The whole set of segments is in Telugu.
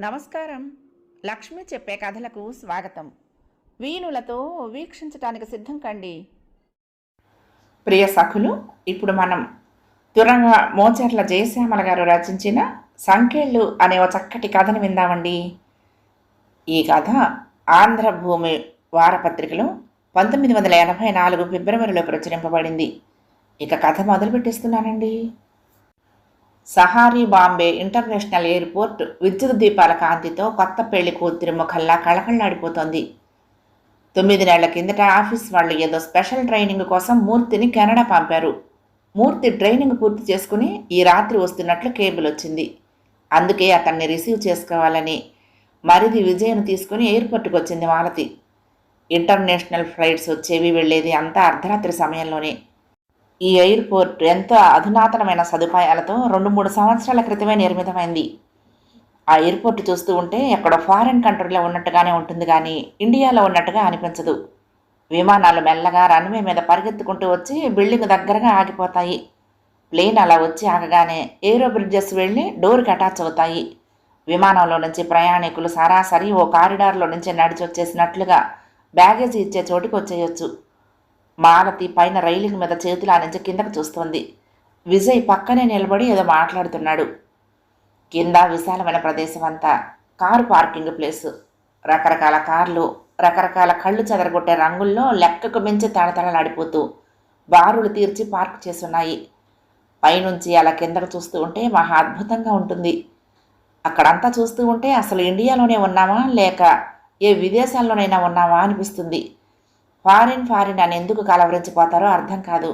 నమస్కారం. లక్ష్మి చెప్పే కథలకు స్వాగతం. వీణులతో వీక్షించటానికి సిద్ధం కండి. ప్రియ సఖులు ఇప్పుడు మనం తురంగ మోచర్ల జయశ్యామల గారు రచించిన సంకేళ్ళు అనే ఒక చక్కటి కథను విందామండి. ఈ కథ ఆంధ్రభూమి వారపత్రికలో పంతొమ్మిది వందల ఎనభై నాలుగు ఫిబ్రవరిలో ప్రచురింపబడింది. ఇక కథ మొదలు పెట్టేస్తున్నానండి సహారీ బాంబే ఇంటర్నేషనల్ ఎయిర్పోర్ట్ విద్యుత్ దీపాల కాంతితో కొత్త పెళ్ళి కూతురి ముఖంలా కళకళలాడిపోతోంది. తొమ్మిది నెలల కిందట ఆఫీస్ వాళ్ళు ఏదో స్పెషల్ ట్రైనింగ్ కోసం మూర్తిని కెనడా పంపారు. మూర్తి ట్రైనింగ్ పూర్తి చేసుకుని ఈ రాత్రి వస్తున్నట్లు కేబుల్ వచ్చింది. అందుకే అతన్ని రిసీవ్ చేసుకోవాలని మరిది విజయను తీసుకుని ఎయిర్పోర్ట్కి వచ్చింది మాలతి. ఇంటర్నేషనల్ ఫ్లైట్స్ వచ్చేవి వెళ్ళేది అంతా అర్ధరాత్రి సమయంలోనే. ఈ ఎయిర్పోర్ట్ ఎంతో అధునాతనమైన సదుపాయాలతో రెండు మూడు సంవత్సరాల క్రితమే నిర్మితమైంది. ఆ ఎయిర్పోర్ట్ చూస్తూ ఉంటే ఎక్కడో ఫారిన్ కంట్రీలో ఉన్నట్టుగానే ఉంటుంది కానీ ఇండియాలో ఉన్నట్టుగా అనిపించదు. విమానాలు మెల్లగా రన్వే మీద పరిగెత్తుకుంటూ వచ్చి బిల్డింగ్ దగ్గరగా ఆగిపోతాయి. ప్లేన్ అలా వచ్చి ఆగగానే ఏరో బ్రిడ్జెస్ వెళ్ళి డోర్కి అటాచ్ అవుతాయి. విమానంలో నుంచి ప్రయాణికులు సరాసరి ఓ కారిడార్లో నుంచి నడిచి వచ్చేసినట్లుగా బ్యాగేజీ ఇచ్చే చోటుకు వచ్చేయొచ్చు మాలతి పైన రైలింగ్ మీద చేతులు ఆనించి కిందకు చూస్తోంది. విజయ్ పక్కనే నిలబడి ఏదో మాట్లాడుతున్నాడు. కింద విశాలమైన ప్రదేశం అంతా కారు పార్కింగ్ ప్లేస్. రకరకాల కార్లు రకరకాల కళ్ళు చెదరగొట్టే రంగుల్లో లెక్కకు మించి తడతడలాడిపోతూ బారులు తీర్చి పార్క్ చేస్తున్నాయి. పైనుంచి అలా కిందకు చూస్తూ ఉంటే మహా అద్భుతంగా ఉంటుంది. అక్కడంతా చూస్తూ ఉంటే అసలు ఇండియాలోనే ఉన్నామా లేక ఏ విదేశాల్లోనైనా ఉన్నామా అనిపిస్తుంది. ఫారిన్ ఫారిన్ అని ఎందుకు కలవరించిపోతారో అర్థం కాదు.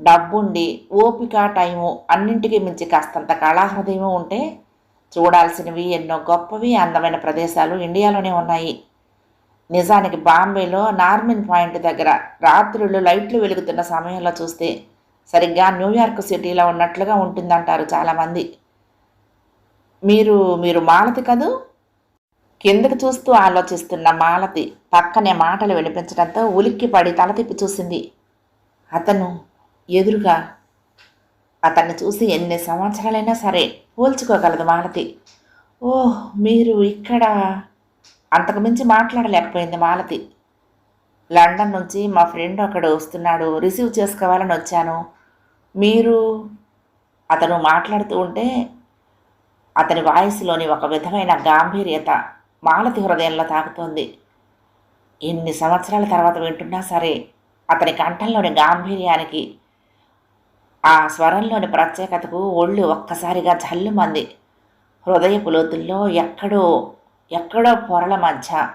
డబ్బుండి ఓపిక టైము అన్నింటికీ మించి కాస్తంత కళాహృదయము ఉంటే చూడాల్సినవి ఎన్నో గొప్పవి అందమైన ప్రదేశాలు ఇండియాలోనే ఉన్నాయి. నిజానికి బాంబేలో నార్మిన్ పాయింట్ దగ్గర రాత్రులు లైట్లు వెలుగుతున్న సమయంలో చూస్తే సరిగ్గా న్యూయార్క్ సిటీలో ఉన్నట్లుగా ఉంటుందంటారు చాలామంది. మీరు మీరు మాలతి కదూ? కిందకు చూస్తూ ఆలోచిస్తున్న మాలతి పక్కనే మాటలు వినిపించడంతో ఉలిక్కి పడి తల తిప్పి చూసింది. అతను ఎదురుగా అతన్ని చూసి ఎన్ని సంవత్సరాలైనా సరే పోల్చుకోగలదు మాలతి. ఓహ్ మీరు ఇక్కడ అంతకుమించి మాట్లాడలేకపోయింది మాలతి. లండన్ నుంచి మా ఫ్రెండ్ ఒకడు వస్తున్నాడు రిసీవ్ చేసుకోవాలని వచ్చాను. మీరు అతను మాట్లాడుతూ ఉంటే అతని వాయిస్లోని ఒక విధమైన గాంభీర్యత మాలతి హృదయంలో తాకుతోంది. ఎన్ని సంవత్సరాల తర్వాత వింటున్నా సరే అతని కంఠంలోని గాంభీర్యానికి ఆ స్వరంలోని ప్రత్యేకతకు ఒళ్ళు ఒక్కసారిగా జల్లుమంది. హృదయపు లోతుల్లో ఎక్కడో ఎక్కడో పొరల మధ్య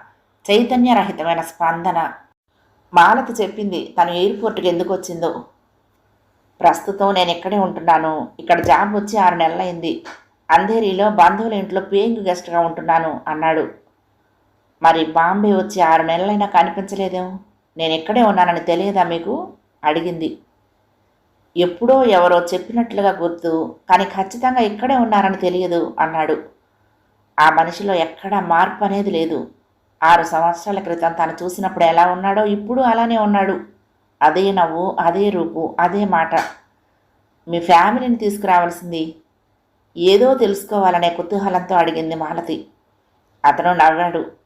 చైతన్యరహితమైన స్పందన. మాలతి చెప్పింది తను ఎయిర్పోర్ట్కి ఎందుకు వచ్చిందో ప్రస్తుతం నేను ఇక్కడే ఉంటున్నాను. ఇక్కడ జాబ్ వచ్చి ఆరు నెలలైంది. అంధేరిలో బంధువుల ఇంట్లో పేయింగ్ గెస్ట్గా ఉంటున్నాను అన్నాడు. మరి బాంబే వచ్చి ఆరు నెలలైనా కనిపించలేదేం నేను ఇక్కడే ఉన్నానని తెలియదా మీకు? అడిగింది. ఎప్పుడో ఎవరో చెప్పినట్లుగా గుర్తు కానీ ఖచ్చితంగా ఇక్కడే ఉన్నారని తెలియదు అన్నాడు. ఆ మనిషిలో ఎక్కడా మార్పు అనేది లేదు. ఆరు సంవత్సరాల క్రితం తను చూసినప్పుడు ఎలా ఉన్నాడో ఇప్పుడు అలానే ఉన్నాడు. అదే నవ్వు అదే రూపు అదే మాట. మీ ఫ్యామిలీని తీసుకురావాల్సింది. ఏదో తెలుసుకోవాలనే కుతూహలంతో అడిగింది మాలతి. అతను నవ్వాడు.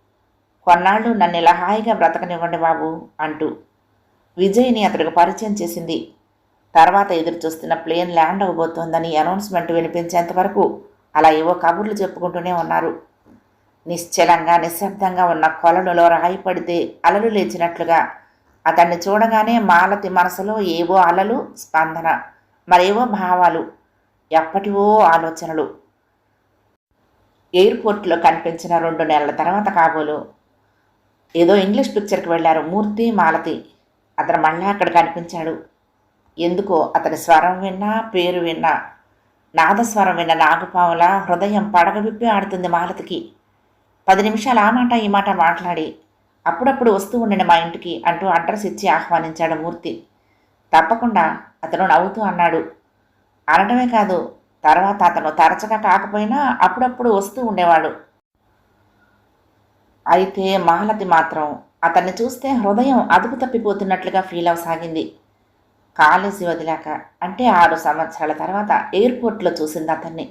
కొన్నాళ్ళు నన్ను ఇలా హాయిగా బ్రతకనివ్వండి బాబు అంటూ విజయ్ని అతడికి పరిచయం చేసింది. తర్వాత ఎదురు చూస్తున్న ప్లేన్ ల్యాండ్ అవబోతోందని అనౌన్స్మెంట్ వినిపించేంత వరకు అలా ఏవో కబుర్లు చెప్పుకుంటూనే ఉన్నారు. నిశ్చలంగా నిశ్శబ్దంగా ఉన్న కొలనులో రాయి పడితే అలలు లేచినట్లుగా అతన్ని చూడగానే మాలతి మనసులో ఏవో అలలు స్పందన మరేవో భావాలు ఎప్పటివో ఆలోచనలు. ఎయిర్పోర్ట్లో కనిపించిన రెండు నెలల తర్వాత కాబోలు ఏదో ఇంగ్లీష్ పిక్చర్కి వెళ్ళారు. మూర్తి మాలతి. అతను మళ్ళీ అక్కడ కనిపించాడు. ఎందుకో అతని స్వరం విన్నా పేరు విన్నా నాదస్వరం విన్న నాగపావుల హృదయం పడగ విప్పి ఆడుతుంది మాలతికి. పది నిమిషాలు ఆ మాట ఈ మాట మాట్లాడి అప్పుడప్పుడు వస్తూ ఉండండి మా ఇంటికి అంటూ అడ్రస్ ఇచ్చి ఆహ్వానించాడు మూర్తి. తప్పకుండా అతను నవ్వుతూ అన్నాడు. అనడమే కాదు తర్వాత అతను తరచుగా కాకపోయినా అప్పుడప్పుడు వస్తూ ఉండేవాడు. అయితే మాలతి మాత్రం అతన్ని చూస్తే హృదయం అదుపు తప్పిపోతున్నట్లుగా ఫీల్ అవసాగింది. కాలేజీ వదిలాక అంటే ఆరు సంవత్సరాల తర్వాత ఎయిర్పోర్ట్లో చూసింది అతన్ని.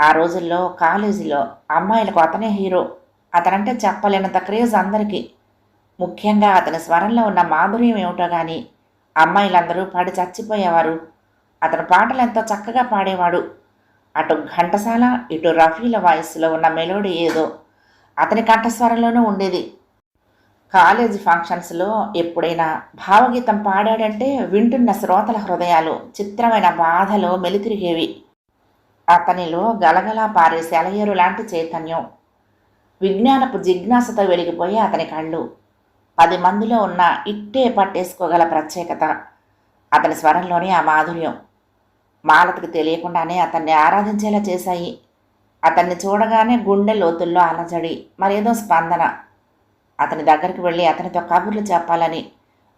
ఆ రోజుల్లో కాలేజీలో అమ్మాయిలకు అతనే హీరో. అతనంటే చెప్పలేనంత క్రేజ్ అందరికీ. ముఖ్యంగా అతని స్వరంలో ఉన్న మాధుర్యం ఏమిటో కానీ అమ్మాయిలందరూ పాడి చచ్చిపోయేవారు. అతని పాటలు ఎంతో చక్కగా పాడేవాడు. అటు ఘంటసాల ఇటు రఫీల వాయిస్లో ఉన్న మెలోడీ ఏదో అతని కంఠస్వరంలోనూ ఉండేది. కాలేజీ ఫంక్షన్స్లో ఎప్పుడైనా భావగీతం పాడాడంటే వింటున్న శ్రోతల హృదయాలు చిత్రమైన బాధలో మెలితిరిగేవి. అతనిలో గలగలా పారే సెలయేరు లాంటి చైతన్యం. విజ్ఞానపు జిజ్ఞాసతో వెలిగిపోయే అతని కళ్ళు. పది మందిలో ఉన్న ఇట్టే పట్టేసుకోగల ప్రత్యేకత. అతని స్వరంలోనే ఆ మాధుర్యం. మాలతికి తెలియకుండానే అతన్ని ఆరాధించేలా చేశాయి. అతన్ని చూడగానే గుండె లోతుల్లో అలజడి మరేదో స్పందన. అతని దగ్గరికి వెళ్ళి అతనితో కబుర్లు చెప్పాలని.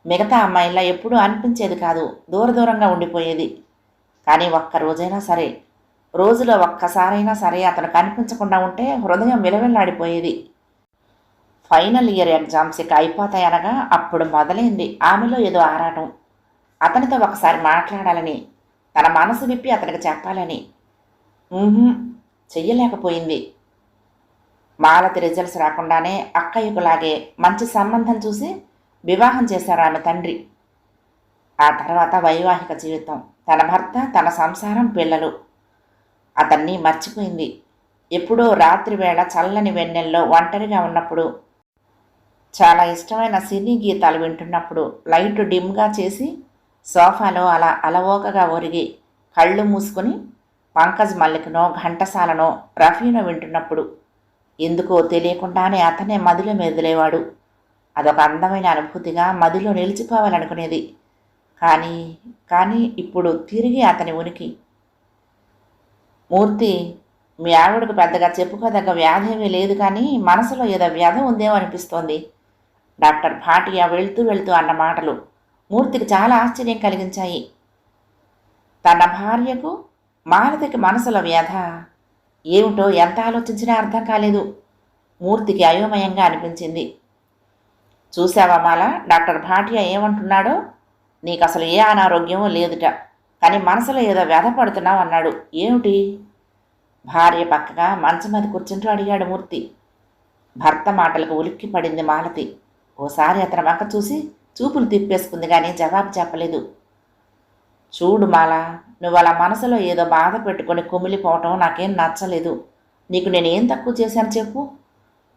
మిగతా అమ్మాయిలా ఎప్పుడూ అనిపించేది కాదు దూర దూరంగా ఉండిపోయేది. కానీ ఒక్క రోజైనా సరే రోజులో ఒక్కసారైనా సరే అతను కనిపించకుండా ఉంటే హృదయం విలవిల్లాడిపోయేది. ఫైనల్ ఇయర్ ఎగ్జామ్స్ ఇక అయిపోతాయనగా అప్పుడు మొదలైంది ఆమెలో ఏదో ఆరాటం. అతనితో ఒకసారి మాట్లాడాలని తన మనసు విప్పి అతనికి చెప్పాలని. చెయ్యలేకపోయింది. మాలతి రిజల్ట్స్ రాకుండానే అక్కయ్యకులాగే మంచి సంబంధం చూసి వివాహం చేశారు ఆమె తండ్రి. ఆ తర్వాత వైవాహిక జీవితం. తన భర్త తన సంసారం పిల్లలు. అతన్ని మర్చిపోయింది. ఎప్పుడో రాత్రి వేళ చల్లని వెన్నెల్లో ఒంటరిగా ఉన్నప్పుడు చాలా ఇష్టమైన సినీ గీతాలు వింటున్నప్పుడు లైట్ డిమ్గా చేసి సోఫాలో అలా అలవోకగా ఒరిగి కళ్ళు మూసుకుని పంకజ్ మల్లికనో ఘంటసాలనో రఫీనో వింటున్నప్పుడు ఎందుకో తెలియకుండానే అతనే మదిలో మెదిలేవాడు. అదొక అందమైన అనుభూతిగా మదిలో నిలిచిపోవాలనుకునేది. కానీ కానీ ఇప్పుడు తిరిగి అతని ఉనికి. మూర్తి మీ ఆవిడకు పెద్దగా చెప్పుకోదగ్గ వ్యాధి ఏమీ లేదు కానీ మనసులో ఏదో వ్యాధం ఉందేమో అనిపిస్తోంది డాక్టర్ భాటియా వెళ్తూ వెళ్తూ అన్న మాటలు మూర్తికి చాలా ఆశ్చర్యం కలిగించాయి. తన భార్యకు మాలతికి మనసులో వ్యధ. ఏమిటో ఎంత ఆలోచించినా అర్థం కాలేదు. మూర్తికి అయోమయంగా అనిపించింది. చూసావా మాల డాక్టర్ భాటియా ఏమంటున్నాడో? నీకు అసలు ఏ అనారోగ్యమో లేదుట. కానీ మనసులో ఏదో వ్యధ పడుతున్నావు అన్నాడు. ఏమిటి? భార్య పక్కగా మంచం మీద కూర్చుంటూ అడిగాడు మూర్తి. భర్త మాటలకు ఉలిక్కి పడింది మాలతి. ఓసారి అతని వంక చూసి చూపులు తిప్పేసుకుంది కానీ జవాబు చెప్పలేదు. చూడు మాల నువ్వు అలా మనసులో ఏదో బాధ పెట్టుకొని కుమిలిపోవటం నాకేం నచ్చలేదు. నీకు నేను ఏం తక్కువ చేశాను చెప్పు?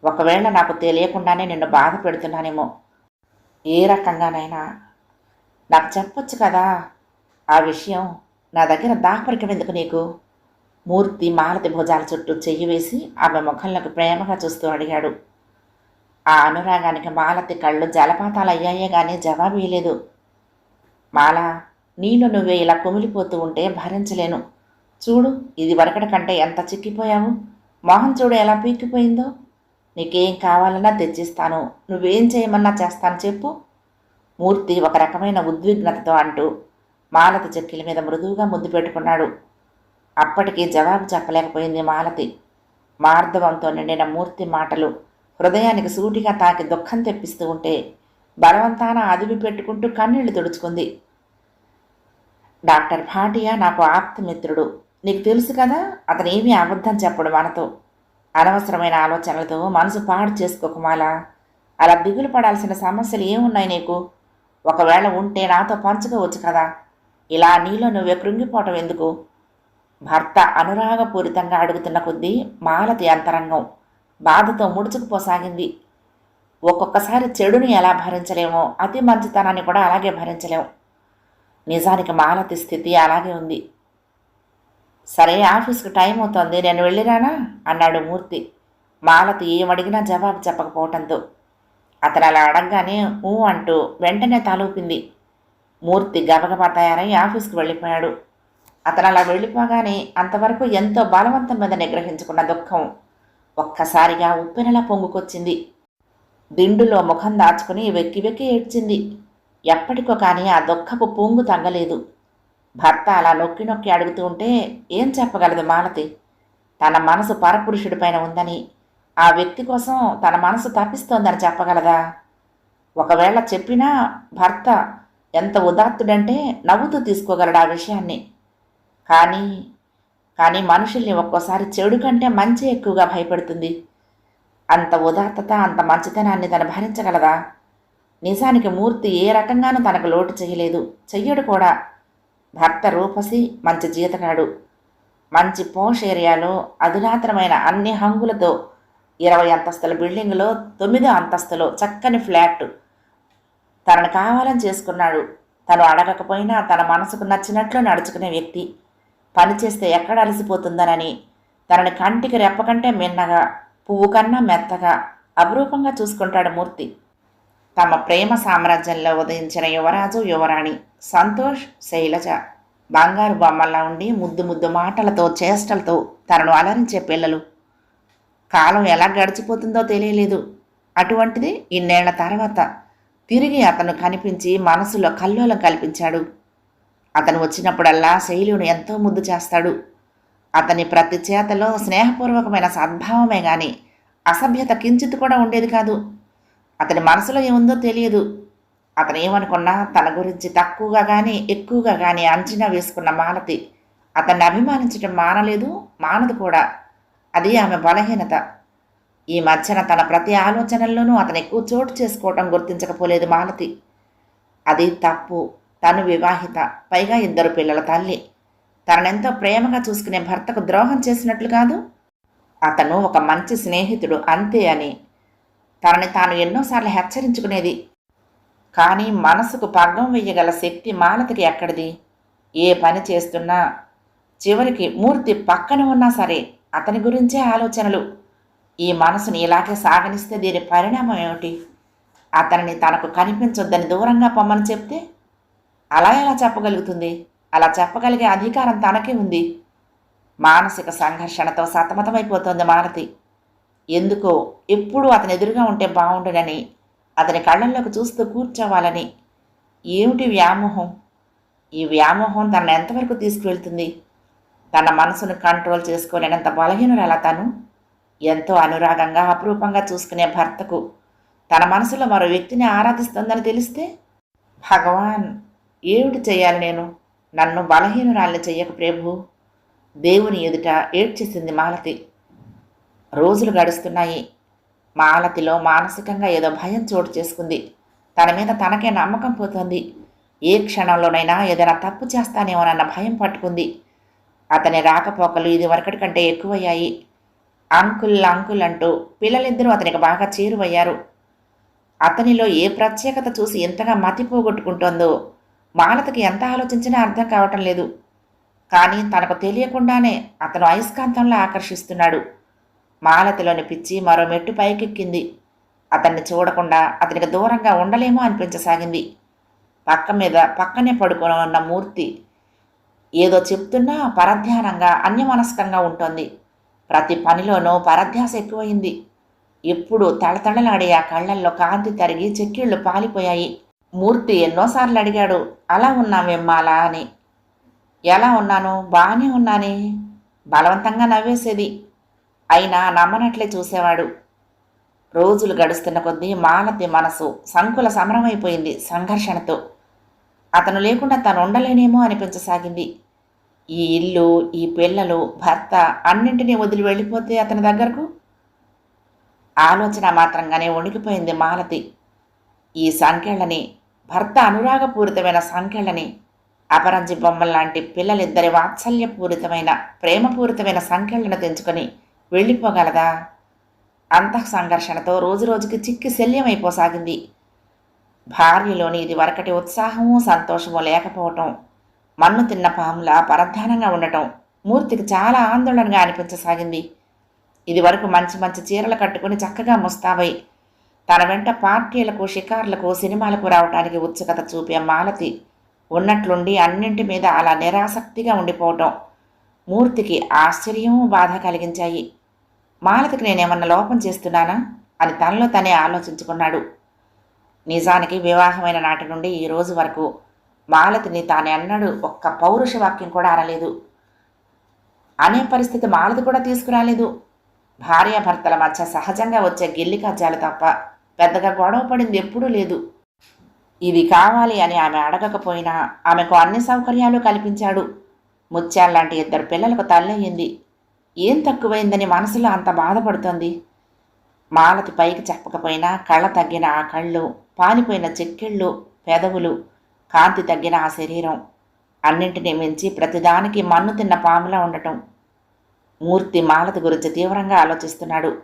ఒకవేళ నాకు తెలియకుండానే నిన్ను బాధ పెడుతున్నానేమో. ఏ రకంగానైనా నాకు చెప్పొచ్చు కదా ఆ విషయం నా దగ్గర దాపరికం ఎందుకు నీకు? మూర్తి మాలతి భుజాల చుట్టూ చెయ్యి వేసి ఆమె ముఖంలోకి ప్రేమగా చూస్తూ అడిగాడు. ఆ అనురాగానికి మాలతి కళ్ళు జలపాతాలు అయ్యాయే కానీ జవాబు ఇయ్యలేదు. మాల నీలో నువ్వే ఇలా కుమిలిపోతూ ఉంటే భరించలేను. చూడు ఇది వరకటి కంటే ఎంత చిక్కిపోయావు? మొహం చూడు ఎలా పీక్కిపోయిందో. నీకేం కావాలన్నా తెచ్చిస్తాను. నువ్వేం చేయమన్నా చేస్తాను చెప్పు. మూర్తి ఒక రకమైన ఉద్విగ్నతతో అంటూ మాలతి చెక్కిల మీద మృదువుగా ముద్దు పెట్టుకున్నాడు. అప్పటికి జవాబు చెప్పలేకపోయింది మాలతి. మార్ధవంతో నిండిన మూర్తి మాటలు హృదయానికి సూటిగా తాకి దుఃఖం తెప్పిస్తూ ఉంటే బలవంతాన అదివి పెట్టుకుంటూ కన్నీళ్ళు తుడుచుకుంది. డాక్టర్ భాటియా నాకు ఆప్తమిత్రుడు. నీకు తెలుసు కదా అతను ఏమీ అబద్ధం చెప్పడు మనతో. అనవసరమైన ఆలోచనలతో మనసు పాడు చేసుకోకుమాలా అలా దిగులు పడాల్సిన సమస్యలు ఏమున్నాయి నీకు? ఒకవేళ ఉంటే నాతో పంచుకోవచ్చు కదా. ఇలా నీలో నువ్వే కృంగిపోవటం ఎందుకు? భర్త అనురాగపూరితంగా అడుగుతున్న కొద్దీ మాలతి అంతరంగం బాధతో ముడుచుకుపోసాగింది. ఒక్కొక్కసారి చెడుని ఎలా భరించలేమో అతి మంచితనాన్ని కూడా అలాగే భరించలేము నిజానికి మాలతి స్థితి అలాగే ఉంది. సరే ఆఫీస్కి టైం అవుతోంది నేను వెళ్ళిరానా? అన్నాడు మూర్తి. మాలతి ఏమడిగినా జవాబు చెప్పకపోవటంతో. అతను అలా అడగగానే ఊ అంటూ వెంటనే తలూపింది. మూర్తి గబగబా తయారై ఆఫీస్కి వెళ్ళిపోయాడు. అతను అలా వెళ్ళిపోగానే అంతవరకు ఎంతో బలవంతం మీద నిగ్రహించుకున్న దుఃఖం ఒక్కసారిగా ఉప్పెనలా పొంగుకొచ్చింది. దిండులో ముఖం దాచుకుని వెక్కి వెక్కి ఏడ్చింది. ఎప్పటికో కానీ ఆ దుఃఖపు పొంగు తగ్గలేదు. భర్త అలా నొక్కి నొక్కి అడుగుతూ ఉంటే ఏం చెప్పగలదు మాలతి? తన మనసు పరపురుషుడిపైన ఉందని ఆ వ్యక్తి కోసం తన మనసు తప్పిస్తోందని చెప్పగలదా? ఒకవేళ చెప్పినా భర్త ఎంత ఉదాత్తుడంటే నవ్వుతూ తీసుకోగలడు ఆ విషయాన్ని. కానీ కానీ మనుషుల్ని ఒక్కోసారి చెడు కంటే మంచి ఎక్కువగా భయపడుతుంది. అంత ఉదాత్తత అంత మంచితనాన్ని తను భరించగలదా? నిజానికి మూర్తి ఏ రకంగానూ తనకు లోటు చేయలేదు. చెయ్యడు కూడా. భర్త రూపసి మంచి జీతగాడు. మంచి పోష్ ఏరియాలో అధునాతనమైన అన్ని హంగులతో ఇరవై అంతస్తుల బిల్డింగ్లో తొమ్మిదో అంతస్తులో చక్కని ఫ్లాట్ తనను కావాలని చేసుకున్నాడు. తను అడగకపోయినా తన మనసుకు నచ్చినట్లు నడుచుకునే వ్యక్తి. పని చేస్తే ఎక్కడ అలసిపోతుందనని. తనని కంటికి రెప్పకంటే మిన్నగా పువ్వు కన్నా మెత్తగా అపురూపంగా చూసుకుంటాడు మూర్తి. తమ ప్రేమ సామ్రాజ్యంలో ఉదయించిన యువరాజు యువరాణి సంతోష్ శైలజ. బంగారు బొమ్మల్లా ఉండి ముద్దు ముద్దు మాటలతో చేష్టలతో తనను అలరించే పిల్లలు. కాలం ఎలా గడిచిపోతుందో తెలియలేదు. అటువంటిది ఇన్నేళ్ళ తర్వాత తిరిగి అతను కనిపించి మనసులో కల్లోలం కల్పించాడు. అతను వచ్చినప్పుడల్లా శైలుని ఎంతో ముద్దు చేస్తాడు. అతని ప్రతి చేతలో స్నేహపూర్వకమైన సద్భావమే గాని అసభ్యత కించిత్ కూడా ఉండేది కాదు. అతని మనసులో ఏముందో తెలియదు. అతను ఏమనుకున్నా తన గురించి తక్కువగా కానీ ఎక్కువగా కానీ అంచనా వేసుకున్న మాలతి. అతన్ని అభిమానించడం మానలేదు మానదు కూడా. అది ఆమె బలహీనత. ఈ మధ్యన తన ప్రతి ఆలోచనల్లోనూ అతను ఎక్కువ చోటు చేసుకోవటం గుర్తించకపోలేదు మాలతి. అది తప్పు తను వివాహిత పైగా ఇద్దరు పిల్లల తల్లి. తననెంతో ప్రేమగా చూసుకునే భర్తకు ద్రోహం చేసినట్లు కాదు. అతను ఒక మంచి స్నేహితుడు అంతే అని. తనని తాను ఎన్నోసార్లు హెచ్చరించుకునేది. కానీ మనసుకు పగ్గం వెయ్యగల శక్తి మాలతికి ఎక్కడిది? ఏ పని చేస్తున్నా చివరికి మూర్తి పక్కన ఉన్నా సరే అతని గురించే ఆలోచనలు. ఈ మనసుని ఇలాగే సాగనిస్తే దీని పరిణామం ఏమిటి? అతనిని తనకు కనిపించొద్దని దూరంగా పొమ్మని చెప్తే అలా ఎలా చెప్పగలుగుతుంది? అలా చెప్పగలిగే అధికారం తనకే ఉంది. మానసిక సంఘర్షణతో సతమతమైపోతోంది మాలతి. ఎందుకో ఎప్పుడూ అతని ఎదురుగా ఉంటే బాగుండునని అతని కళ్ళల్లోకి చూస్తూ కూర్చోవాలని. ఏమిటి వ్యామోహం? ఈ వ్యామోహం తనను ఎంతవరకు తీసుకువెళ్తుంది? తన మనసును కంట్రోల్ చేసుకోలేనంత బలహీనురాల తను? ఎంతో అనురాగంగా అపురూపంగా చూసుకునే భర్తకు తన మనసులో మరో వ్యక్తిని ఆరాధిస్తుందని తెలిస్తే? భగవాన్ ఏమిటి చేయాలి నేను? నన్ను బలహీనురాల్ని చెయ్యక ప్రభు. దేవుని ఎదుట ఏడ్చేసింది మాలతి. రోజులు గడుస్తున్నాయి. మాలతిలో మానసికంగా ఏదో భయం చోటు చేసుకుంది. తన మీద తనకే నమ్మకం పోతోంది. ఏ క్షణంలోనైనా ఏదైనా తప్పు చేస్తానేమోనన్న భయం పట్టుకుంది. అతని రాకపోకలు ఇది వరకటి కంటే ఎక్కువయ్యాయి. అంకుల్ అంకుల్ అంటూ పిల్లలిద్దరూ అతనికి బాగా చేరువయ్యారు. అతనిలో ఏ ప్రత్యేకత చూసి ఎంతగా మతి పోగొట్టుకుంటోందో మాలతకి ఎంత ఆలోచించినా అర్థం కావటం లేదు. కానీ తనకు తెలియకుండానే అతను అయస్కాంతంలో ఆకర్షిస్తున్నాడు. మాలతిలోని పిచ్చి మరో మెట్టు పైకెక్కింది. అతన్ని చూడకుండా అతనికి దూరంగా ఉండలేమో అనిపించసాగింది. పక్క మీద పక్కనే పడుకొని ఉన్న మూర్తి ఏదో చెప్తున్నా పరధ్యానంగా అన్యమనస్కంగా ఉంటుంది. ప్రతి పనిలోనూ పరధ్యాస ఎక్కువైంది. ఎప్పుడు తళతళలాడే ఆ కళ్ళల్లో కాంతి తరిగి చెక్కిళ్ళు పాలిపోయాయి. మూర్తి ఎన్నోసార్లు అడిగాడు అలా ఉన్నావేమ్మాలా అని. ఎలా ఉన్నాను? బాగానే ఉన్నానే. బలవంతంగా నవ్వేసేది. అయినా నమ్మనట్లే చూసేవాడు. రోజులు గడుస్తున్న కొద్దీ మాలతి మనసు సంకుల సమరమైపోయింది సంఘర్షణతో. అతను లేకుండా తను ఉండలేనేమో అనిపించసాగింది. ఈ ఇల్లు ఈ పిల్లలు భర్త అన్నింటినీ వదిలి వెళ్ళిపోతే అతని దగ్గరకు? ఆలోచన మాత్రంగానే వణికిపోయింది మాలతి. ఈ సంఖ్యలని భర్త అనురాగపూరితమైన సంఖ్యలని అపరంజి బొమ్మల్లాంటి పిల్లలిద్దరి వాత్సల్యపూరితమైన ప్రేమపూరితమైన సంఖ్యలను తెంచుకొని వెళ్ళిపోగలదా? అంతః సంఘర్షణతో రోజురోజుకి చిక్కి శల్యమైపోసాగింది. భార్యలోని ఇది వరకటి ఉత్సాహము సంతోషము లేకపోవటం మన్ను తిన్న పాములా పరధ్యానంగా ఉండటం మూర్తికి చాలా ఆందోళనగా అనిపించసాగింది. ఇది వరకు మంచి మంచి చీరలు కట్టుకుని చక్కగా ముస్తాబై తన వెంట పార్టీలకు షికార్లకు సినిమాలకు రావటానికి ఉత్సుకత చూపే మాలతి ఉన్నట్లుండి అన్నింటి మీద అలా నిరాసక్తిగా ఉండిపోవటం మూర్తికి ఆశ్చర్యము బాధ కలిగించాయి. మాలతికి నేనేమన్నా లోపం చేస్తున్నానా? అని తనలో తనే ఆలోచించుకున్నాడు. నిజానికి వివాహమైన నాటి నుండి ఈ రోజు వరకు మాలతిని తానే అన్నాడు. ఒక్క పౌరుష వాక్యం కూడా అనలేదు. అనే పరిస్థితి మాలతి కూడా తీసుకురాలేదు. భార్యాభర్తల మధ్య సహజంగా వచ్చే గిల్లి కజ్జాలు తప్ప పెద్దగా గొడవ పడింది ఎప్పుడూ లేదు. ఇది కావాలి అని ఆమె అడగకపోయినా ఆమెకు అన్ని సౌకర్యాలు కల్పించాడు. ముత్యాల్లాంటి ఇద్దరు పిల్లలకు తల్లయ్యింది ఏం తక్కువైందని మనసులో అంత బాధపడుతోంది? మాలతి పైకి చెప్పకపోయినా కళ్ళ తగ్గిన ఆ కళ్ళు పాలిపోయిన చెక్కిళ్ళు పెదవులు కాంతి తగ్గిన ఆ శరీరం. అన్నింటినీ మించి ప్రతిదానికి మన్ను తిన్న పాములా ఉండటం. మూర్తి మాలతి గురించి తీవ్రంగా ఆలోచిస్తున్నాడు.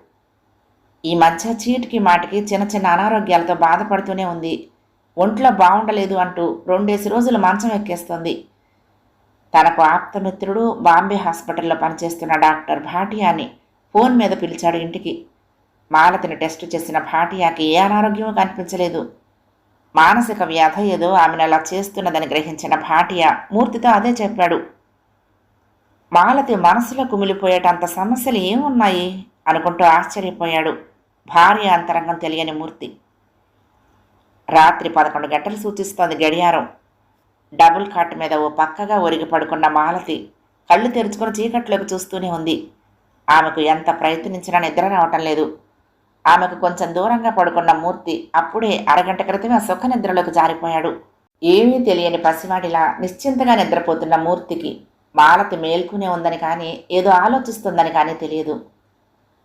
ఈ మధ్య చీటికి మాటికి చిన్న చిన్న అనారోగ్యాలతో బాధపడుతూనే ఉంది. ఒంట్లో బాగుండలేదు అంటూ రెండేసి రోజులు మంచం ఎక్కేస్తుంది. తనకు ఆప్తమిత్రుడు బాంబే హాస్పిటల్లో పనిచేస్తున్న డాక్టర్ భాటియాని ఫోన్ మీద పిలిచాడు ఇంటికి. మాలతిని టెస్ట్ చేసిన భాటియాకి ఏ అనారోగ్యమూ కనిపించలేదు. మానసిక వ్యాధ ఏదో ఆమెను అలా చేస్తున్నదని గ్రహించిన భాటియా మూర్తితో అదే చెప్పాడు. మాలతి మనసులో కుమిలిపోయేటంత సమస్యలు ఏమున్నాయి? అనుకుంటూ ఆశ్చర్యపోయాడు భార్య అంతరంగం తెలియని మూర్తి. రాత్రి పదకొండు గంటలు సూచిస్తోంది గడియారం. డబుల్ కాట్ మీద ఓ పక్కగా ఒరిగి పడుకున్న మాలతి కళ్ళు తెరుచుకుని చీకట్లోకి చూస్తూనే ఉంది. ఆమెకు ఎంత ప్రయత్నించినా నిద్ర రావటం లేదు. ఆమెకు కొంచెం దూరంగా పడుకున్న మూర్తి అప్పుడే అరగంట క్రితమే సుఖ నిద్రలోకి జారిపోయాడు. ఏమీ తెలియని పసివాడిలా నిశ్చింతగా నిద్రపోతున్న మూర్తికి మాలతి మేల్కునే ఉందని కానీ ఏదో ఆలోచిస్తుందని కానీ తెలియదు.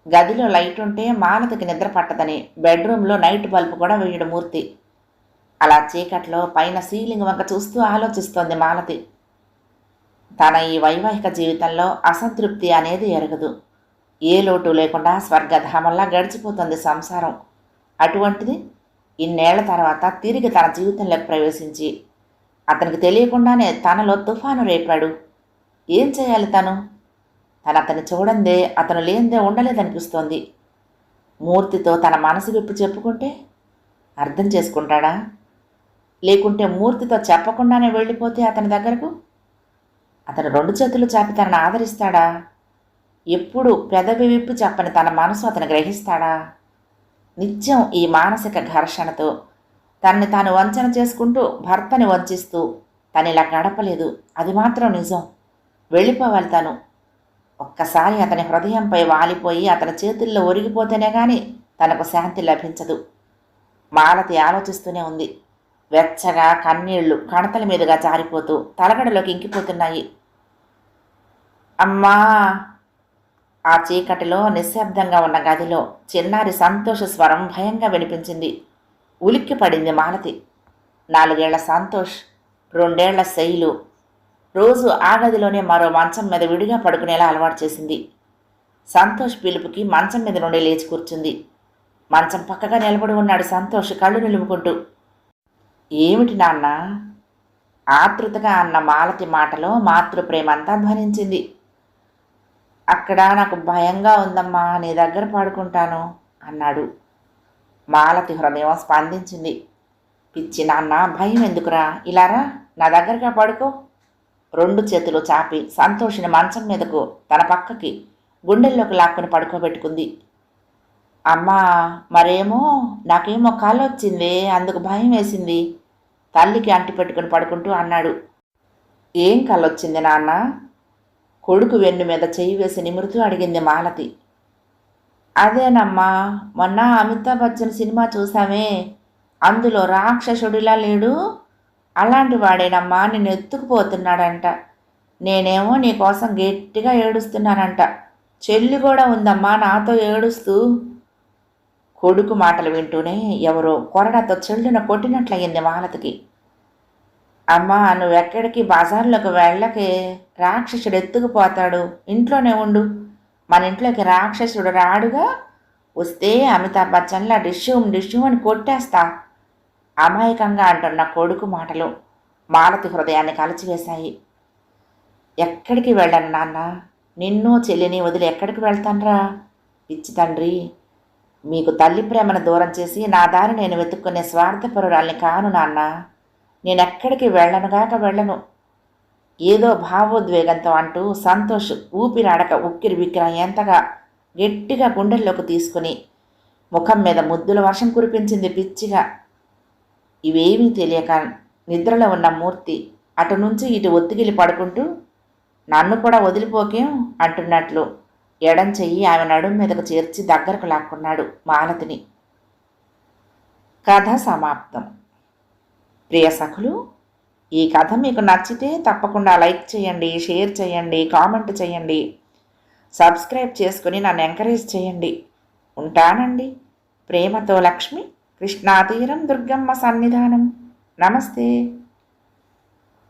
గదిలో లైట్ ఉంటే మాలతికి నిద్ర పట్టదని బెడ్రూమ్లో నైట్ బల్బ్ కూడా వేయడు మూర్తి. అలా చీకట్లో పైన సీలింగ్ వంక చూస్తూ ఆలోచిస్తోంది మాలతి. తన ఈ వైవాహిక జీవితంలో అసంతృప్తి అనేది ఎరగదు. ఏ లోటు లేకుండా స్వర్గధామంలా గడిచిపోతుంది సంసారం. అటువంటిది ఇన్నేళ్ళ తర్వాత తిరిగి తన జీవితంలోకి ప్రవేశించి అతనికి తెలియకుండానే తనలో తుఫాను రేపాడు. ఏం చేయాలి తను? తను అతన్ని చూడందే అతను లేనిదే ఉండలేదనిపిస్తోంది. మూర్తితో తన మనసు విప్పు చెప్పుకుంటే అర్థం చేసుకుంటాడా? లేకుంటే మూర్తితో చెప్పకుండానే వెళ్ళిపోతే అతని దగ్గరకు? అతను రెండు చేతులు చాపి తనను ఆదరిస్తాడా? ఎప్పుడు పెదవి విప్పి చెప్పని తన మనసు అతను గ్రహిస్తాడా? నిత్యం ఈ మానసిక ఘర్షణతో తనని తాను వంచన చేసుకుంటూ భర్తని వంచిస్తూ తను ఇలా గడపలేదు. అది మాత్రం నిజం. వెళ్ళిపోవాలి తను. ఒక్కసారి అతని హృదయంపై వాలిపోయి అతని చేతుల్లో ఒరిగిపోతేనే కానీ తనకు శాంతి లభించదు. మాలతి ఆలోచిస్తూనే ఉంది. వెచ్చగా కన్నీళ్ళు కణతల మీదుగా జారిపోతూ తలగడలోకి ఇంకిపోతున్నాయి. అమ్మా! ఆ చీకటిలో నిశ్శబ్దంగా ఉన్న గదిలో చిన్నారి సంతోష స్వరం భయంగా వినిపించింది. ఉలిక్కి పడింది మాలతి. నాలుగేళ్ళ సంతోష్ రెండేళ్ళ శైలు. రోజు ఆ గదిలోనే మరో మంచం మీద విడిగా పడుకునేలా అలవాటు చేసింది. సంతోష్ పిలుపుకి మంచం మీద నుండి లేచి కూర్చుంది. మంచం పక్కగా నిలబడి ఉన్నాడు సంతోష్ కళ్ళు నిలుపుకుంటూ. ఏమిటి నాన్న? ఆతృతగా అన్న మాలతి మాటలో మాతృప్రేమంతా ధ్వనించింది. అక్కడ నాకు భయంగా ఉందమ్మా నీ దగ్గర పడుకుంటాను అన్నాడు. మాలతి హృదయం స్పందించింది. పిచ్చి నాన్న భయం ఎందుకురా? ఇలారా నా దగ్గరగా పడుకో. రెండు చేతులు చాపి సంతోషిని మంచం మీదకు తన పక్కకి గుండెల్లోకి లాక్కుని పడుకోబెట్టుకుంది. అమ్మా మరేమో? నాకేమో కాలు వచ్చింది అందుకు భయం వేసింది. తల్లికి అంటి పెట్టుకుని పడుకుంటూ అన్నాడు ఏం కళ్ళొచ్చింది నాన్న? కొడుకు వెన్ను మీద చెయ్యి వేసి నిమురుతూ అడిగింది మాలతి. అదేనమ్మా మొన్న అమితాబ్ బచ్చన్ సినిమా చూసామే అందులో రాక్షసుడిలా లేడు అలాంటి వాడేనమ్మా నిన్ను ఎత్తుకుపోతున్నాడంట. నేనేమో నీకోసం గట్టిగా ఏడుస్తున్నానంట. చెల్లి కూడా ఉందమ్మా నాతో ఏడుస్తూ. కొడుకు మాటలు వింటూనే ఎవరో కొరడాతో చెల్లున కొట్టినట్లయింది మాలతికి అమ్మా నువ్వెక్కడికి బజార్లోకి వెళ్ళకే? రాక్షసుడు ఎత్తుకుపోతాడు. ఇంట్లోనే ఉండు. మన ఇంట్లోకి రాక్షసుడు రాడుగా? వస్తే అమితాబ్ బచ్చన్లా డిష్యూమ్ డిష్యూమ్ అని కొట్టేస్తా. అమాయకంగా అంటున్న కొడుకు మాటలు మాలతి హృదయాన్ని కలిచివేశాయి. ఎక్కడికి వెళ్ళను నాన్న? నిన్ను చెల్లిని వదిలి ఎక్కడికి వెళ్తాన్రా? పిచ్చి తండ్రి. మీకు తల్లి ప్రేమను దూరం చేసి నా దారి నేను వెతుక్కునే స్వార్థపరురాల్ని కాను నాన్న. నేనెక్కడికి వెళ్ళనుగాక వెళ్ళను. ఏదో భావోద్వేగంతో అంటూ సంతోష్ ఊపిరాడక ఉక్కిరి బిక్కిర ఎంతగా గట్టిగా గుండెల్లోకి తీసుకుని ముఖం మీద ముద్దుల వర్షం కురిపించింది పిచ్చిగా. ఇవేమీ తెలియక నిద్రలో ఉన్న మూర్తి అటు నుంచి ఇటు ఒత్తిగిలి పడుకుంటూ నన్ను కూడా వదిలిపోకేం? అంటున్నట్లు ఎడం చెయ్యి ఆమె నడుం మీదకు చేర్చి దగ్గరకు లాక్కున్నాడు మాలతిని. కథ సమాప్తం. ప్రియ సఖులు ఈ కథ మీకు నచ్చితే తప్పకుండా లైక్ చేయండి షేర్ చేయండి కామెంట్ చేయండి. సబ్స్క్రైబ్ చేసుకుని నన్ను ఎంకరేజ్ చేయండి. ఉంటానండి. ప్రేమతో లక్ష్మి కృష్ణాతీరం దుర్గమ్మ సన్నిధానం. నమస్తే.